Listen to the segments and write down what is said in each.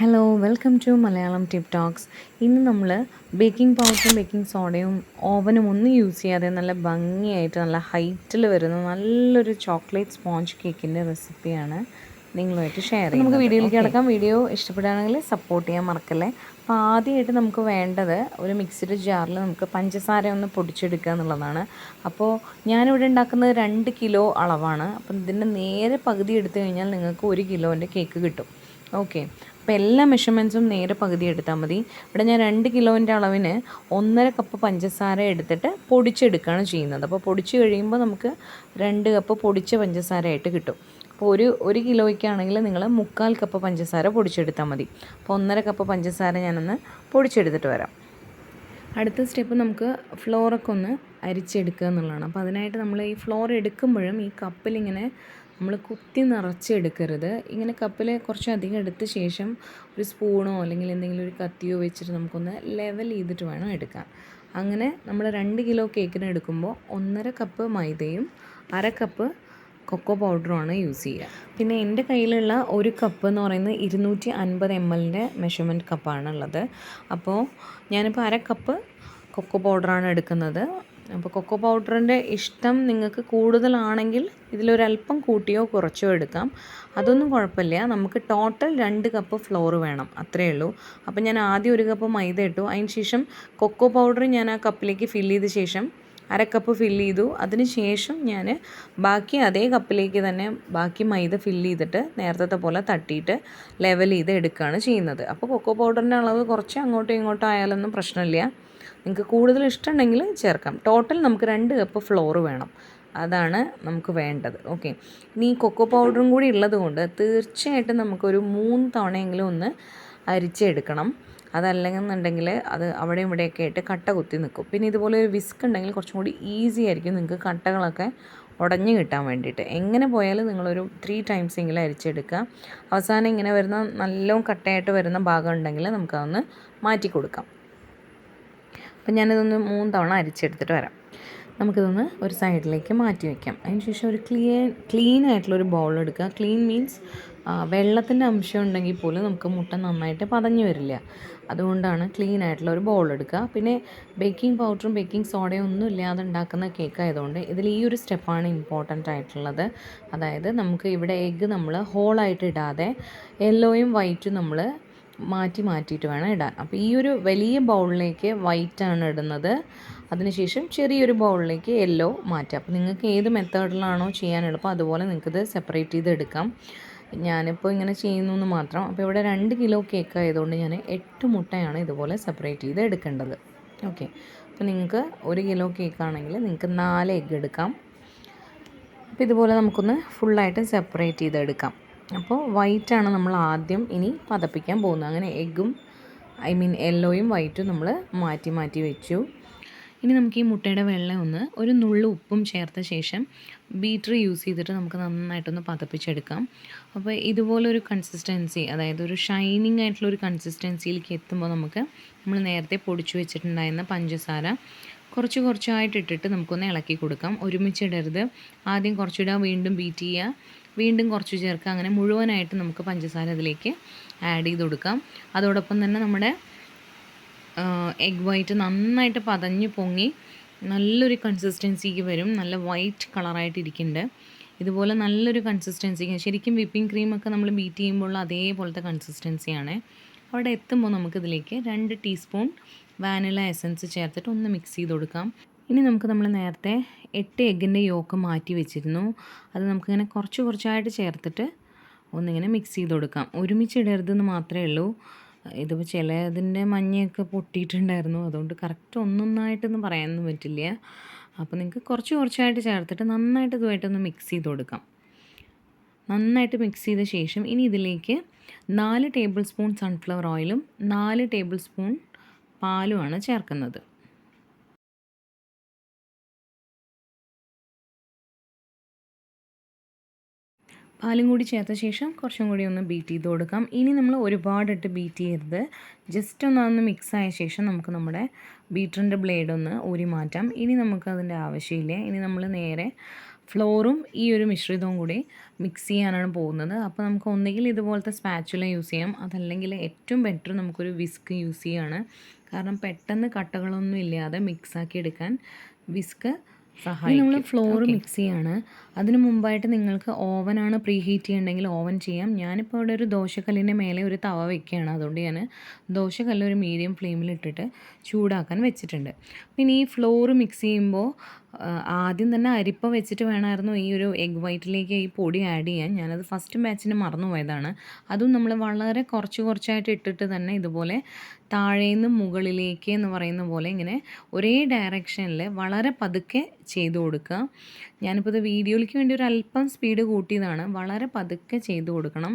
Hello welcome to Malayalam tip talks ഇന്ന് നമ്മൾ baking പൗഡറും ബേക്കിംഗ് സോഡയും ഓവനും ഒന്നും യൂസ് ചെയ്യാതെ നല്ല ഭംഗിയായിട്ട് നല്ല ഹൈറ്റിൽ വരുന്ന നല്ലൊരു ചോക്ലേറ്റ് സ്പോഞ്ച് കേക്കിന്റെ റെസിപ്പിയാണ് നിങ്ങളുമായിട്ട് ഷെയർ ചെയ്യാം നമുക്ക് വീഡിയോയിലേക്ക് കിടക്കാം. വീഡിയോ ഇഷ്ടപ്പെടുകയാണെങ്കിൽ സപ്പോർട്ട് ചെയ്യാൻ മറക്കല്ലേ. അപ്പോൾ ആദ്യമായിട്ട് നമുക്ക് വേണ്ടത് ഒരു മിക്സിഡ് ജാറിൽ നമുക്ക് പഞ്ചസാര ഒന്ന് പൊടിച്ചെടുക്കുക എന്നുള്ളതാണ്. അപ്പോൾ ഞാനിവിടെ ഉണ്ടാക്കുന്നത് രണ്ട് കിലോ അളവാണ്. അപ്പം ഇതിന്റെ നേരെ പകുതി എടുത്തു കഴിഞ്ഞാൽ നിങ്ങൾക്ക് ഒരു കിലോന്റെ കേക്ക് കിട്ടും. ഓക്കെ അപ്പോൾ എല്ലാ മെഷർമെന്റ്സും നേരെ പകുതി എടുത്താൽ മതി. ഇവിടെ ഞാൻ രണ്ട് കിലോന്റെ അളവിന് ഒന്നര കപ്പ് പഞ്ചസാര എടുത്തിട്ട് പൊടിച്ചെടുക്കുകയാണ് ചെയ്യുന്നത്. അപ്പോൾ പൊടിച്ച് കഴിയുമ്പോൾ നമുക്ക് രണ്ട് കപ്പ് പൊടിച്ച പഞ്ചസാരയായിട്ട് കിട്ടും. അപ്പോൾ ഒരു ഒരു കിലോയ്ക്കാണെങ്കിൽ നിങ്ങൾ മുക്കാൽ കപ്പ് പഞ്ചസാര പൊടിച്ചെടുത്താൽ മതി. അപ്പോൾ ഒന്നര കപ്പ് പഞ്ചസാര ഞാനൊന്ന് പൊടിച്ചെടുത്തിട്ട് വരാം. അടുത്ത സ്റ്റെപ്പ് നമുക്ക് ഫ്ലോറൊക്കെ ഒന്ന് അരിച്ചെടുക്കുക എന്നുള്ളതാണ്. അപ്പോൾ അതിനായിട്ട് നമ്മൾ ഈ ഫ്ലോർ എടുക്കുമ്പോഴും ഈ കപ്പിലിങ്ങനെ നമ്മൾ കുത്തി നിറച്ചെടുക്കരുത്. ഇങ്ങനെ കപ്പിൽ കുറച്ചധികം എടുത്ത ശേഷം ഒരു സ്പൂണോ അല്ലെങ്കിൽ എന്തെങ്കിലും ഒരു കത്തിയോ വെച്ചിട്ട് നമുക്കൊന്ന് ലെവൽ ചെയ്തിട്ട് വേണം എടുക്കാൻ. അങ്ങനെ നമ്മൾ രണ്ട് കിലോ കേക്കിന് എടുക്കുമ്പോൾ ഒന്നര കപ്പ് മൈദയും അര കപ്പ് കൊക്കോ പൗഡറുമാണ് യൂസ് ചെയ്യുക. പിന്നെ എന്റെ കയ്യിലുള്ള ഒരു കപ്പ് എന്ന് പറയുന്നത് ഇരുന്നൂറ്റി അൻപത് എം എല്ലിന്റെ മെഷർമെന്റ് കപ്പാണുള്ളത് അപ്പോൾ ഞാനിപ്പോൾ അര കപ്പ് കൊക്കോ പൗഡറാണ് എടുക്കുന്നത്. അപ്പോൾ കൊക്കോ പൗഡറിന്റെ ഇഷ്ടം നിങ്ങൾക്ക് കൂടുതലാണെങ്കിൽ ഇതിലൊരല്പം കൂട്ടിയോ കുറച്ചോ എടുക്കാം. അതൊന്നും കുഴപ്പമില്ല. നമുക്ക് ടോട്ടൽ രണ്ട് കപ്പ് ഫ്ലോർ വേണം. അത്രയേ ഉള്ളൂ. അപ്പോൾ ഞാൻ ആദ്യം ഒരു കപ്പ് മൈദ ഇട്ടു. അതിന് ശേഷം കൊക്കോ പൗഡർ ഞാൻ ആ കപ്പിലേക്ക് ഫില്ല് ചെയ്ത ശേഷം അര കപ്പ് ഫില്ല് ചെയ്തു. അതിന് ശേഷം ഞാൻ ബാക്കി അതേ കപ്പിലേക്ക് തന്നെ ബാക്കി മൈദ ഫില്ല് ചെയ്തിട്ട് നേരത്തെ പോലെ തട്ടിയിട്ട് ലെവൽ ചെയ്ത് എടുക്കുകയാണ് ചെയ്യുന്നത്. അപ്പോൾ കൊക്കോ പൗഡറിന്റെ അളവ് കുറച്ച് അങ്ങോട്ടും ഇങ്ങോട്ടും ആയാലൊന്നും പ്രശ്നമില്ല. നിങ്ങൾക്ക് കൂടുതൽ ഇഷ്ടമുണ്ടെങ്കിൽ ചേർക്കാം. ടോട്ടൽ നമുക്ക് രണ്ട് കപ്പ് ഫ്ലോർ വേണം. അതാണ് നമുക്ക് വേണ്ടത്. ഓക്കെ ഇനി കൊക്കോ പൗഡറും കൂടി ഉള്ളത് കൊണ്ട് തീർച്ചയായിട്ടും നമുക്കൊരു മൂന്ന് തവണയെങ്കിലും ഒന്ന് അരിച്ചെടുക്കണം. അതല്ലെന്നുണ്ടെങ്കിൽ അത് അവിടെ ഇവിടെയൊക്കെ ആയിട്ട് കട്ട കുത്തി നിൽക്കും. പിന്നെ ഇതുപോലെ ഒരു വിസ്ക് ഉണ്ടെങ്കിൽ കുറച്ചും കൂടി ഈസി ആയിരിക്കും നിങ്ങൾക്ക് കട്ടകളൊക്കെ ഉടഞ്ഞു കിട്ടാൻ വേണ്ടിയിട്ട്. എങ്ങനെ പോയാലും നിങ്ങളൊരു ത്രീ ടൈംസ് എങ്കിലും അരിച്ചെടുക്കുക. അവസാനം ഇങ്ങനെ വരുന്ന നല്ലോണം കട്ടയായിട്ട് വരുന്ന ഭാഗം ഉണ്ടെങ്കിൽ നമുക്കതൊന്ന് മാറ്റി കൊടുക്കാം. അപ്പം ഞാനിതൊന്ന് മൂന്ന് തവണ അരിച്ചെടുത്തിട്ട് വരാം. നമുക്കിതൊന്ന് ഒരു സൈഡിലേക്ക് മാറ്റി വയ്ക്കാം അതിന് ശേഷം ഒരു ക്ലീൻ ക്ലീൻ ആയിട്ടുള്ളൊരു ബൗൾ എടുക്കുക. ക്ലീൻ മീൻസ് വെള്ളത്തിന്റെ അംശം ഉണ്ടെങ്കിൽ പോലും നമുക്ക് മുട്ട നന്നായിട്ട് പതഞ്ഞു വരില്ല. അതുകൊണ്ടാണ് ക്ലീൻ ആയിട്ടുള്ള ഒരു ബൗൾ എടുക്കുക. പിന്നെ ബേക്കിംഗ് പൗഡറും ബേക്കിംഗ് സോഡയും ഒന്നും ഇല്ലാതെ ഉണ്ടാക്കുന്ന കേക്ക് ആയതുകൊണ്ട് ഇതിൽ ഈ ഒരു സ്റ്റെപ്പാണ് ഇമ്പോർട്ടന്റ് ആയിട്ടുള്ളത്. അതായത് നമുക്ക് ഇവിടെ എഗ്ഗ് നമ്മൾ ഹോളായിട്ട് ഇടാതെ യെല്ലോയും വൈറ്റും നമ്മൾ മാറ്റി മാറ്റിയിട്ട് വേണം ഇടാൻ. അപ്പോൾ ഈ ഒരു വലിയ ബൗളിലേക്ക് ആണ് ഇടുന്നത്. അതിനുശേഷം ചെറിയൊരു ബൗളിലേക്ക് യെല്ലോ മാറ്റാം. അപ്പോൾ നിങ്ങൾക്ക് ഏത് മെത്തേഡിലാണോ ചെയ്യാൻ എളുപ്പം അതുപോലെ നിങ്ങൾക്കിത് സെപ്പറേറ്റ് ചെയ്തെടുക്കാം ഞാനിപ്പോൾ ഇങ്ങനെ ചെയ്യുന്നു എന്ന് മാത്രം. അപ്പോൾ ഇവിടെ രണ്ട് കിലോ കേക്ക് ആയതുകൊണ്ട് ഞാൻ എട്ട് മുട്ടയാണ് ഇതുപോലെ സെപ്പറേറ്റ് ചെയ്ത് എടുക്കേണ്ടത്. ഓക്കെ അപ്പോൾ നിങ്ങൾക്ക് ഒരു കിലോ കേക്ക് ആണെങ്കിൽ നിങ്ങൾക്ക് നാല് എഗ്ഗ് എടുക്കാം. അപ്പോൾ ഇതുപോലെ നമുക്കൊന്ന് ഫുള്ളായിട്ട് സെപ്പറേറ്റ് ചെയ്തെടുക്കാം അപ്പോൾ വൈറ്റാണ് നമ്മൾ ആദ്യം ഇനി പതപ്പിക്കാൻ പോകുന്നത്. അങ്ങനെ എഗ്ഗും ഐ മീൻ യെല്ലോയും വൈറ്റും നമ്മൾ മാറ്റി മാറ്റി വെച്ചു. ഇനി നമുക്ക് ഈ മുട്ടയുടെ വെള്ളം ഒന്ന് ഒരു നുള്ളു ഉപ്പും ചേർത്ത ശേഷം ബീറ്റർ യൂസ് ചെയ്തിട്ട് നമുക്ക് നന്നായിട്ടൊന്ന് പതപ്പിച്ചെടുക്കാം. അപ്പോൾ ഇതുപോലൊരു കൺസിസ്റ്റൻസി അതായത് ഒരു ഷൈനിങ് ആയിട്ടുള്ള ഒരു കൺസിസ്റ്റൻസിയിലേക്ക് എത്തുമ്പോൾ നമുക്ക് നമ്മൾ നേരത്തെ പൊടിച്ചു വെച്ചിട്ടുണ്ടായിരുന്ന പഞ്ചസാര കുറച്ച് കുറച്ചായിട്ട് ഇട്ടിട്ട് നമുക്കൊന്ന് ഇളക്കി കൊടുക്കാം. ഒരുമിച്ചിടരുത്. ആദ്യം കുറച്ചിടുക വീണ്ടും ബീറ്റ് ചെയ്യുക. വീണ്ടും കുറച്ച് ചേർക്കുക. അങ്ങനെ മുഴുവനായിട്ട് നമുക്ക് പഞ്ചസാര അതിലേക്ക് ആഡ് ചെയ്ത് കൊടുക്കാം. അതോടൊപ്പം തന്നെ നമ്മുടെ എഗ് വൈറ്റ് നന്നായിട്ട് പതഞ്ഞ് പൊങ്ങി നല്ലൊരു കൺസിസ്റ്റൻസിക്ക് വരും. നല്ല വൈറ്റ് കളറായിട്ട് ഇരിക്കുന്നുണ്ട്. ഇതുപോലെ നല്ലൊരു കൺസിസ്റ്റൻസിക്ക് ശരിക്കും വിപ്പിംഗ് ക്രീമൊക്കെ നമ്മൾ ബീറ്റ് ചെയ്യുമ്പോൾ അതേപോലത്തെ കൺസിസ്റ്റൻസിയാണ് അവിടെ എത്തുമ്പോൾ നമുക്കിതിലേക്ക് രണ്ട് ടീസ്പൂൺ വാനില എസൻസ് ചേർത്തിട്ട് ഒന്ന് മിക്സ് ചെയ്ത് കൊടുക്കാം. ഇനി നമുക്ക് നമ്മൾ നേരത്തെ എട്ട് എഗ്ഗിന്റെ യോക്ക് മാറ്റി വെച്ചിരുന്നു. അത് നമുക്കിങ്ങനെ കുറച്ച് കുറച്ചായിട്ട് ചേർത്തിട്ട് ഒന്നിങ്ങനെ മിക്സ് ചെയ്ത് കൊടുക്കാം. ഒരുമിച്ച് ഒരുമിച്ചിടരുതെന്ന് മാത്രമേ ഉള്ളൂ. ഇതിപ്പോൾ ചിലതിന്റെ മഞ്ഞയൊക്കെ പൊട്ടിയിട്ടുണ്ടായിരുന്നു. അതുകൊണ്ട് കറക്റ്റ് ഒന്നൊന്നായിട്ടൊന്നും പറയാനൊന്നും പറ്റില്ല. അപ്പോൾ നിങ്ങൾക്ക് കുറച്ച് കുറച്ചായിട്ട് ചേർത്തിട്ട് നന്നായിട്ട് ഇതുമായിട്ടൊന്ന് മിക്സ് ചെയ്ത് കൊടുക്കാം. നന്നായിട്ട് മിക്സ് ചെയ്ത ശേഷം ഇനി ഇതിലേക്ക് നാല് ടേബിൾ സ്പൂൺ സൺഫ്ലവർ ഓയിലും നാല് ടേബിൾ സ്പൂൺ പാലുമാണ് ചേർക്കുന്നത്. പാലും കൂടി ചേർത്ത ശേഷം കുറച്ചും കൂടി ഒന്ന് ബീറ്റ് ചെയ്ത് കൊടുക്കാം. ഇനി നമ്മൾ ഒരുപാടിട്ട് ബീറ്റ് ചെയ്യരുത്. ജസ്റ്റ് ഒന്ന് അതൊന്ന് മിക്സ് ആയ ശേഷം നമുക്ക് നമ്മുടെ ബീറ്ററിന്റെ ബ്ലേഡ് ഒന്ന് ഊരി മാറ്റാം. ഇനി നമുക്ക് അതിന്റെ ആവശ്യമില്ല. ഇനി നമ്മൾ നേരെ ഫ്ലോറും ഈ ഒരു മിശ്രിതവും കൂടി മിക്സ് ചെയ്യാനാണ് പോകുന്നത്. അപ്പോൾ നമുക്ക് ഒന്നുകിൽ ഇതുപോലത്തെ സ്പാച്ചുല യൂസ് ചെയ്യാം. അതല്ലെങ്കിൽ ഏറ്റവും ബെറ്റർ നമുക്കൊരു വിസ്ക് യൂസ് ചെയ്യാണ്. കാരണം പെട്ടെന്ന് കട്ടകളൊന്നും ഇല്ലാതെ മിക്സാക്കി എടുക്കാൻ വിസ്ക് നമ്മൾ ഫ്ലോർ മിക്സ് ചെയ്യാണ്. അതിന് മുമ്പായിട്ട് നിങ്ങൾക്ക് ഓവനാണ് പ്രീ ഹീറ്റ് ചെയ്യണമെങ്കിൽ ഓവൻ ചെയ്യാം. ഞാനിപ്പോൾ ഇവിടെ ഒരു ദോശക്കല്ലിന്റെ മേലെ ഒരു തവ വെക്കുകയാണ്. അതുകൊണ്ട് ഞാൻ ദോശക്കല്ല് ഒരു മീഡിയം ഫ്ലെയിമിൽ ഇട്ടിട്ട് ചൂടാക്കാൻ വെച്ചിട്ടുണ്ട്. പിന്നെ ഈ ഫ്ലോർ മിക്സ് ചെയ്യുമ്പോൾ ആദ്യം തന്നെ അരിപ്പ വെച്ചിട്ട് വേണമായിരുന്നു ഈ ഒരു എഗ് വൈറ്റിലേക്ക് ഈ പൊടി ആഡ് ചെയ്യാൻ. ഞാനത് ഫസ്റ്റ് ബാച്ചിന് മറന്നുപോയതാണ്. അതും നമ്മൾ വളരെ കുറച്ച് കുറച്ചായിട്ട് ഇട്ടിട്ട് തന്നെ ഇതുപോലെ താഴേന്ന് മുകളിലേക്ക് എന്ന് പറയുന്ന പോലെ ഇങ്ങനെ ഒരേ ഡയറക്ഷനിൽ വളരെ പതുക്കെ ചെയ്തു കൊടുക്കുക. ഞാനിപ്പോൾ ഇത് വീഡിയോയ്ക്ക് വേണ്ടി ഒരു അല്പം സ്പീഡ് കൂട്ടിയതാണ്. വളരെ പതുക്കെ ചെയ്തു കൊടുക്കണം.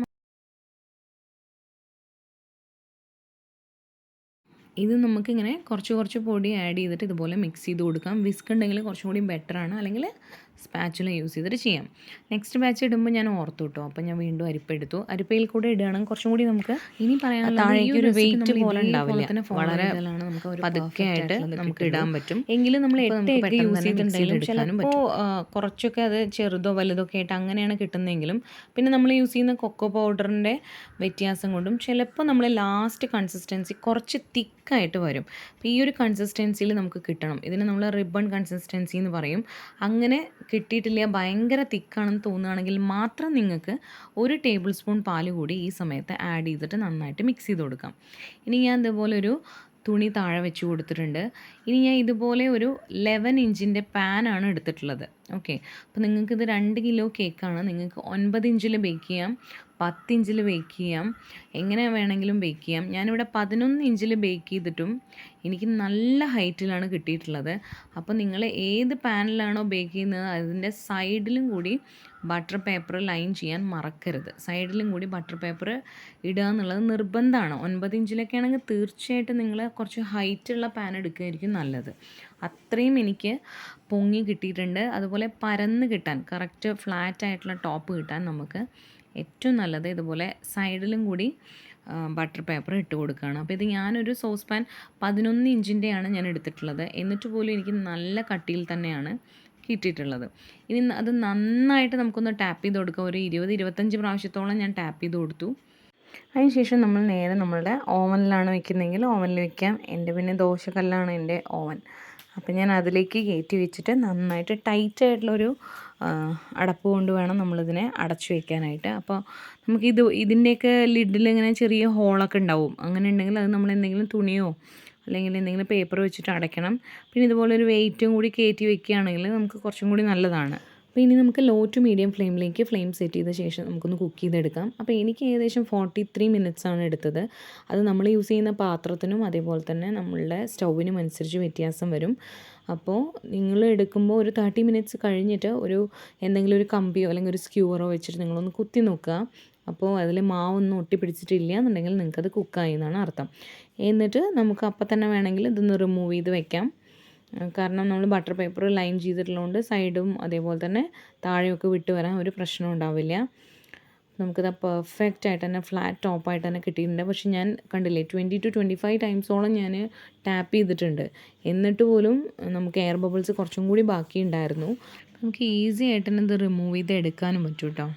ഇത് നമുക്കിങ്ങനെ കുറച്ച് കുറച്ച് പൊടി ആഡ് ചെയ്തിട്ട് ഇതുപോലെ മിക്സ് ചെയ്ത് കൊടുക്കാം. വിസ്ക് ഉണ്ടെങ്കിൽ കുറച്ചും കൂടി ബെറ്ററാണ് അല്ലെങ്കിൽ സ്പാച്ചുല യൂസ് ചെയ്തിട്ട് ചെയ്യാം. നെക്സ്റ്റ് ബാച്ച് ഇടുമ്പോൾ ഞാൻ ഓർത്തു കിട്ടും അപ്പോൾ ഞാൻ വീണ്ടും അരിപ്പ എടുത്തു. അരിപ്പയിൽ കൂടെ ഇടുകയാണെങ്കിൽ കുറച്ചും കൂടി നമുക്ക് ഇനി പറയാൻ താഴേക്ക് ഒരു വെയിറ്റ് പോലെ ഉണ്ടാവില്ല. വളരെ പതുക്കെ ആയിട്ട് നമുക്ക് ഇടാൻ പറ്റും. എങ്കിലും നമ്മൾ കുറച്ചൊക്കെ അത് ചെറുതോ വലുതോ ഒക്കെ ആയിട്ട് അങ്ങനെയാണ് കിട്ടുന്നതെങ്കിലും. പിന്നെ നമ്മൾ യൂസ് ചെയ്യുന്ന കൊക്കോ പൗഡറിന്റെ വ്യത്യാസം കൊണ്ടും ചിലപ്പോൾ നമ്മൾ ലാസ്റ്റ് കൺസിസ്റ്റൻസി കുറച്ച് തിക്കായിട്ട് വരും. അപ്പോൾ ഈ ഒരു കൺസിസ്റ്റൻസിയിൽ നമുക്ക് കിട്ടണം. ഇതിന് നമ്മൾ റിബൺ കൺസിസ്റ്റൻസി എന്ന് പറയും. അങ്ങനെ കിട്ടിയിട്ടില്ല. ഭയങ്കര തിക്കാണെന്ന് തോന്നുകയാണെങ്കിൽ മാത്രം നിങ്ങൾക്ക് ഒരു ടേബിൾ സ്പൂൺ പാൽ കൂടി ഈ സമയത്ത് ആഡ് ചെയ്തിട്ട് നന്നായിട്ട് മിക്സ് ചെയ്ത് കൊടുക്കാം. ഇനി ഞാൻ ഇതുപോലെ ഒരു തുണി താഴെ വെച്ച് കൊടുത്തിട്ടുണ്ട്. ഇനി ഞാൻ ഇതുപോലെ ഒരു ലെവൻ ഇഞ്ചിന്റെ പാനാണ് എടുത്തിട്ടുള്ളത്. ഓക്കെ അപ്പോൾ നിങ്ങൾക്കിത് രണ്ട് കിലോ കേക്കാണ് നിങ്ങൾക്ക് ഒൻപത് ഇഞ്ചിൽ ബേക്ക് ചെയ്യാം. പത്ത് ഇഞ്ചിൽ ബേക്ക് ചെയ്യാം. എങ്ങനെ വേണമെങ്കിലും ബേക്ക് ചെയ്യാം. ഞാനിവിടെ പതിനൊന്ന് ഇഞ്ചിൽ ബേക്ക് ചെയ്തിട്ടും എനിക്ക് നല്ല ഹൈറ്റിലാണ് കിട്ടിയിട്ടുള്ളത്. അപ്പോൾ നിങ്ങൾ ഏത് പാനിലാണോ ബേക്ക് ചെയ്യുന്നത് അതിന്റെ സൈഡിലും കൂടി ബട്ടർ പേപ്പർ ലൈൻ ചെയ്യാൻ മറക്കരുത്. സൈഡിലും കൂടി ബട്ടർ പേപ്പർ ഇടുക എന്നുള്ളത് നിർബന്ധമാണ്. ഒൻപത് ഇഞ്ചിലൊക്കെ ആണെങ്കിൽ തീർച്ചയായിട്ടും നിങ്ങൾ കുറച്ച് ഹൈറ്റുള്ള പാൻ എടുക്കുകയായിരിക്കും നല്ലത്. അത്രയും എനിക്ക് പൊങ്ങി കിട്ടിയിട്ടുണ്ട്. അതുപോലെ പരന്ന് കിട്ടാൻ കറക്റ്റ് ഫ്ലാറ്റ് ആയിട്ടുള്ള ടോപ്പ് കിട്ടാൻ നമുക്ക് ഏറ്റവും നല്ലത് ഇതുപോലെ സൈഡിലും കൂടി ബട്ടർ പേപ്പർ ഇട്ട് കൊടുക്കുകയാണ്. അപ്പോൾ ഇത് ഞാനൊരു സോസ് പാൻ പതിനൊന്ന് ഇഞ്ചിന്റെയാണ് ഞാൻ എടുത്തിട്ടുള്ളത്. എന്നിട്ട് പോലും എനിക്ക് നല്ല കട്ടിയിൽ തന്നെയാണ് കിട്ടിയിട്ടുള്ളത്. ഇനി അത് നന്നായിട്ട് നമുക്കൊന്ന് ടാപ്പ് ചെയ്ത് കൊടുക്കാം. ഒരു ഇരുപത് ഇരുപത്തഞ്ച് പ്രാവശ്യത്തോളം ഞാൻ ടാപ്പ് ചെയ്ത് കൊടുത്തു. അതിനുശേഷം നമ്മൾ നേരെ നമ്മളുടെ ഓവനിലാണ് വെക്കുന്നതെങ്കിൽ ഓവനിൽ വെക്കാം. എന്റെ പിന്നെ ദോശക്കല്ലാണ് എന്റെ ഓവൻ. അപ്പോൾ ഞാൻ അതിലേക്ക് കയറ്റി വെച്ചിട്ട് നന്നായിട്ട് ടൈറ്റ് ആയിട്ടുള്ളൊരു അടപ്പ് കൊണ്ട് വേണം നമ്മളിതിനെ അടച്ചു വെക്കാനായിട്ട്. അപ്പോൾ നമുക്കിത് ഇതിന്റെയൊക്കെ ലിഡിൽ ഇങ്ങനെ ചെറിയ ഹോളൊക്കെ ഉണ്ടാവും. അങ്ങനെ ഉണ്ടെങ്കിൽ അത് നമ്മൾ എന്തെങ്കിലും തുണിയോ അല്ലെങ്കിൽ എന്തെങ്കിലും പേപ്പർ വെച്ചിട്ട് അടയ്ക്കണം. പിന്നെ ഇതുപോലെ ഒരു വെയിറ്റും കൂടി കയറ്റി വെക്കുകയാണെങ്കിൽ നമുക്ക് കുറച്ചും കൂടി നല്ലതാണ്. അപ്പോൾ ഇനി നമുക്ക് ലോ ടു മീഡിയം ഫ്ലെയിമിലേക്ക് ഫ്ലെയിം സെറ്റ് ചെയ്ത ശേഷം നമുക്കൊന്ന് കുക്ക് ചെയ്തെടുക്കാം. അപ്പോൾ എനിക്ക് ഏകദേശം ഫോർട്ടി ത്രീ ആണ് എടുത്തത്. അത് നമ്മൾ യൂസ് ചെയ്യുന്ന പാത്രത്തിനും അതേപോലെ തന്നെ നമ്മളുടെ സ്റ്റൗവിനും അനുസരിച്ച് വ്യത്യാസം വരും. അപ്പോൾ നിങ്ങൾ എടുക്കുമ്പോൾ ഒരു തേർട്ടി മിനിറ്റ്സ് കഴിഞ്ഞിട്ട് ഒരു എന്തെങ്കിലും ഒരു കമ്പിയോ അല്ലെങ്കിൽ ഒരു സ്ക്യൂറോ വെച്ചിട്ട് നിങ്ങളൊന്ന് കുത്തി നോക്കുക. അപ്പോൾ അതിൽ മാവൊന്നും ഒട്ടി പിടിച്ചിട്ടില്ല എന്നുണ്ടെങ്കിൽ നിങ്ങൾക്കത് കുക്കായി എന്നാണ് അർത്ഥം. എന്നിട്ട് നമുക്ക് അപ്പം തന്നെ വേണമെങ്കിൽ ഇതൊന്ന് റിമൂവ് ചെയ്ത് വെക്കാം. കാരണം നമ്മൾ ബട്ടർ പേപ്പർ ലൈൻ ചെയ്തിട്ടുള്ളതുകൊണ്ട് സൈഡും അതേപോലെ തന്നെ താഴെയൊക്കെ വിട്ട് വരാൻ ഒരു പ്രശ്നം ഉണ്ടാവില്ല. നമുക്കിത് പെർഫെക്റ്റ് ആയിട്ട് തന്നെ ഫ്ലാറ്റ് ടോപ്പായിട്ട് തന്നെ കിട്ടിയിട്ടുണ്ട്. പക്ഷെ ഞാൻ കണ്ടില്ലേ ട്വന്റി ടു ട്വന്റി ഫൈവ് ടൈംസോളം ഞാൻ ടാപ്പ് ചെയ്തിട്ടുണ്ട്. എന്നിട്ട് പോലും നമുക്ക് എയർ ബബിൾസ് കുറച്ചും കൂടി ബാക്കി ഉണ്ടായിരുന്നു നമുക്ക് ഈസി ആയിട്ട് തന്നെ ഇത് റിമൂവ് ചെയ്ത് എടുക്കാനും പറ്റും കേട്ടോ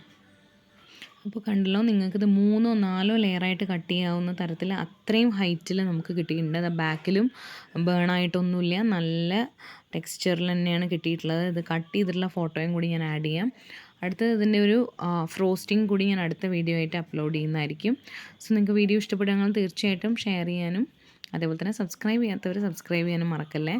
അപ്പോൾ കണ്ടല്ലോ നിങ്ങൾക്കിത് മൂന്നോ നാലോ ലെയറായിട്ട് കട്ട് ചെയ്യാവുന്ന തരത്തിൽ അത്രയും ഹൈറ്റിൽ നമുക്ക് കിട്ടിയിട്ടുണ്ട്. അത് ബാക്കിലും ബേണായിട്ടൊന്നുമില്ല നല്ല ടെക്സ്ചറിൽ തന്നെയാണ് കിട്ടിയിട്ടുള്ളത്. ഇത് കട്ട് ചെയ്തിട്ടുള്ള ഫോട്ടോയും കൂടി ഞാൻ ആഡ് ചെയ്യാം. അടുത്തത് ഇതിന്റെ ഒരു ഫ്രോസ്റ്റിംഗ് കൂടി ഞാൻ അടുത്ത വീഡിയോ ആയിട്ട് അപ്ലോഡ് ചെയ്യുന്നതായിരിക്കും. സോ നിങ്ങൾക്ക് വീഡിയോ ഇഷ്ടപ്പെടുകയാണെങ്കിൽ തീർച്ചയായിട്ടും ഷെയർ ചെയ്യാനും അതേപോലെ തന്നെ സബ്സ്ക്രൈബ് ചെയ്യാത്തവർ സബ്സ്ക്രൈബ് ചെയ്യാനും മറക്കല്ലേ?